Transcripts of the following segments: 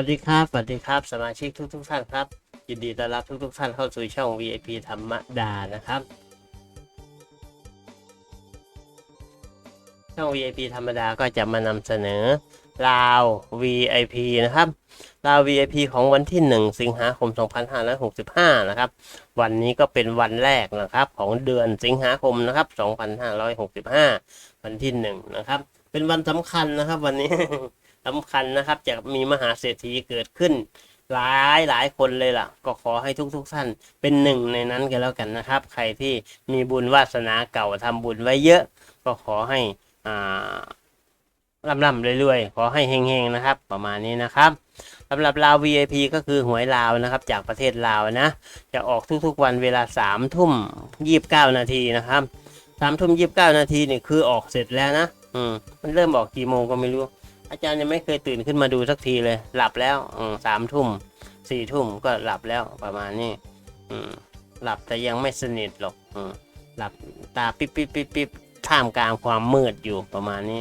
วัสดีครับ สวัสดีครับ สมาชิกทุกทุกๆท่านครับ ยินดีต้อนรับทุกทุกๆท่านเข้าสู่ช่อง VIP ธรรมดานะครับ ช่อง VIP ธรรมดาก็จะมานำเสนอลาว VIP นะครับลาว VIP ของวันที่ 1 สิงหาคม 2565 นะครับ วันนี้ก็เป็นวันแรกนะครับของเดือนสิงหาคมนะครับ 2565 วันที่ 1 นะครับ เป็นวันสำคัญนะครับวันนี้ สำคัญนะครับ จะมีมหาเศรษฐีเกิดขึ้น หลายหลายคนเลยล่ะ ก็ขอให้ทุกทุกๆท่านเป็นหนึ่งในนั้นกันแล้วกันนะครับ ใครที่มีบุญวาสนาเก่าทำบุญไว้เยอะ ก็ขอให้อ่าร่ำร่ำเรื่อยๆ ขอให้เฮงๆ นะครับ ประมาณนี้นะครับสำหรับลาว VIP ก็คือหวยลาวนะครับ จากประเทศลาวนะ จะออกทุกๆวันเวลาสามทุ่มยี่บเก้านาทีนะครับสามทุ่มยี่บเก้านาทีนี่คือออกเสร็จแล้วนะ อืม มันเริ่มออกกี่โมงก็ไม่รู้ อาจารย์ยังไม่เคยตื่นขึ้นมาดูสักทีเลย หลับแล้วสามทุ่มสี่ทุ่มก็หลับแล้วประมาณนี้อืมหลับแต่ยังไม่สนิทหรอกอืมหลับตาปิ๊บปิ๊บปิ๊บปิ๊บท่ามกลางความมืดอยู่ประมาณนี้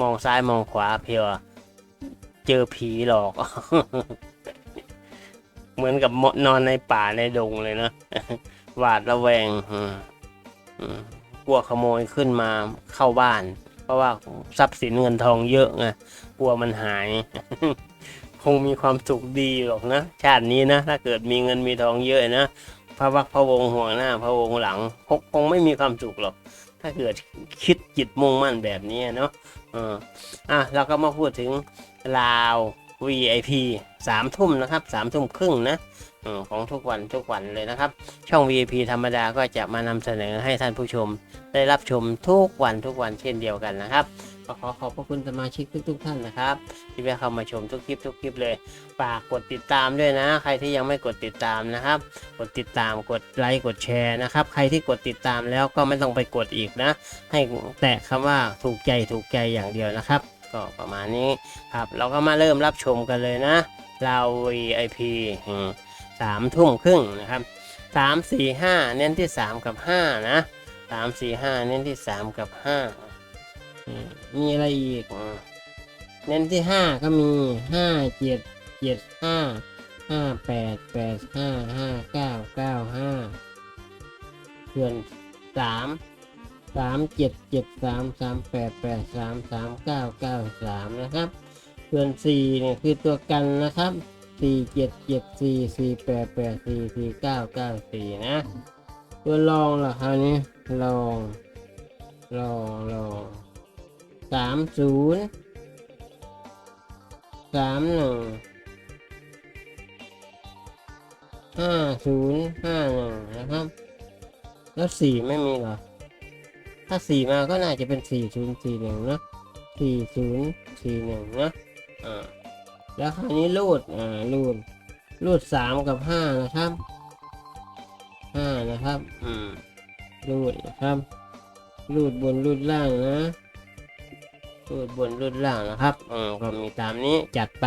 มองซ้ายมองขวาเพียวเจอผีหลอก เหมือนกับนอนในป่าในดงเลยนะหวาดระแวงกลัวขโมยขึ้นมาเข้าบ้าน เพราะว่าทรัพย์สินเงินทองเยอะไงกลัวมันหาย คงมีความสุขดีหรอกนะชาตินี้นะถ้าเกิดมีเงินมีทองเยอะนะพระวักพระวงห่วงหน้า พระวงหลังคงคงไม่มีความสุขหรอก ถ้าเกิดคิดจิตมุ่งมั่นแบบนี้เนาะอะเราก็มาพูดถึงลาว VIP สามทุ่มนะครับสามทุ่มครึ่งนะ ของทุกวันทุกวันเลยนะครับ ช่อง VIP ธรรมดาก็จะมานำเสนอให้ท่านผู้ชม ได้รับชมทุกวันทุกวันเช่นเดียวกันนะครับก็ขอขอบพระคุณสมาชิกทุก ๆ ท่านนะครับ ที่แวะเข้ามาชมทุกคลิปทุกคลิปเลยฝากกดติดตามด้วยนะ ใครที่ยังไม่กดติดตามนะครับ กดติดตามกดไลค์กดแชร์นะครับ ใครที่กดติดตามแล้วก็ไม่ต้องไปกดอีกนะ ให้แตะคำว่าถูกใจถูกใจอย่างเดียวนะครับ ก็ประมาณนี้ครับ เราก็มาเริ่มรับชมกันเลยนะเรา VIP อืม สามทุ่มครึ่งนะครับสามสี่ห้าเน้นที่สามกับห้านะสามสี่ห้าเน้นที่สามกับห้ามีอะไรอีก เน้นที่ห้าก็มีห้าเจ็ดเจ็ดห้าห้าแปดแปดห้าห้าเก้าเก้าห้าส่วนสามสามเจ็ดเจ็ดสามสามแปดแปดสามสามเก้าเก้าสามนะครับ ส่วนสี่เนี่ยคือตัวกันนะครับ สี่เจ็ดเจ็ดสี่สี่แปดแปดสี่สี่เก้าเก้าสี่นะ ตัวรองล่ะคราวนี้รองรองรองสามศูนย์สามหนึ่งห้าศูนย์ห้าหนึ่งนะครับ แล้วสี่ไม่มีเหรอ ถ้าสี่มาก็น่าจะเป็นสี่ศูนย์สี่หนึ่งเนอะสี่ศูนย์สี่หนึ่งนะอ่า แล้วคราวนี้รูดอ่ารูดรูดสามกับห้านะครับห้านะครับอืมรูดนะครับรูดบนรูดล่างนะรูดบนรูดล่างนะครับอืมก็มีตามนี้จัดไป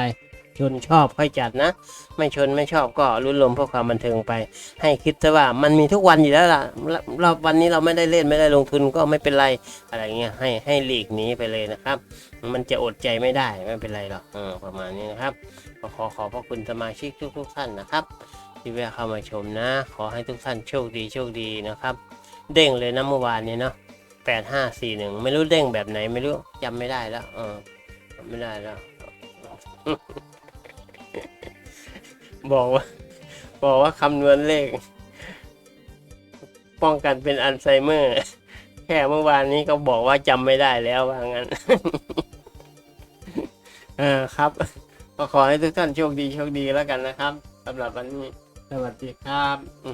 ชนชอบค่อยจัดนะ ไม่ชนไม่ชอบก็รุ่นลมเพื่อความบันเทิงไป ให้คิดซะว่ามันมีทุกวันอยู่แล้วล่ะเราเราวันนี้เราไม่ได้เล่นไม่ได้ลงทุนก็ไม่เป็นไรอะไรเงี้ยให้ให้หลีกหนีไปเลยนะครับ มันจะอดใจไม่ได้ไม่เป็นไรหรอกเออประมาณนี้นะครับขอขอบพระคุณสมาชิกทุกทุกท่านนะครับ ที่แวะเข้ามาชมนะ ขอให้ทุกท่านโชคดีโชคดีนะครับ เด้งเลยนะเมื่อวานนี้เนาะแปดห้าสี่หนึ่งไม่รู้เด้งแบบไหนไม่รู้จำไม่ได้แล้วเออไม่ได้แล้ว บอกว่า บอกว่าคำนวณเลข ป้องกันเป็นอัลไซเมอร์ แค่เมื่อวานนี้ก็บอกว่าจำไม่ได้แล้วว่างั้นเออครับก็ขอให้ทุกท่านโชคดีโชคดีแล้วกันนะครับสำหรับวันนี้ สวัสดีครับอื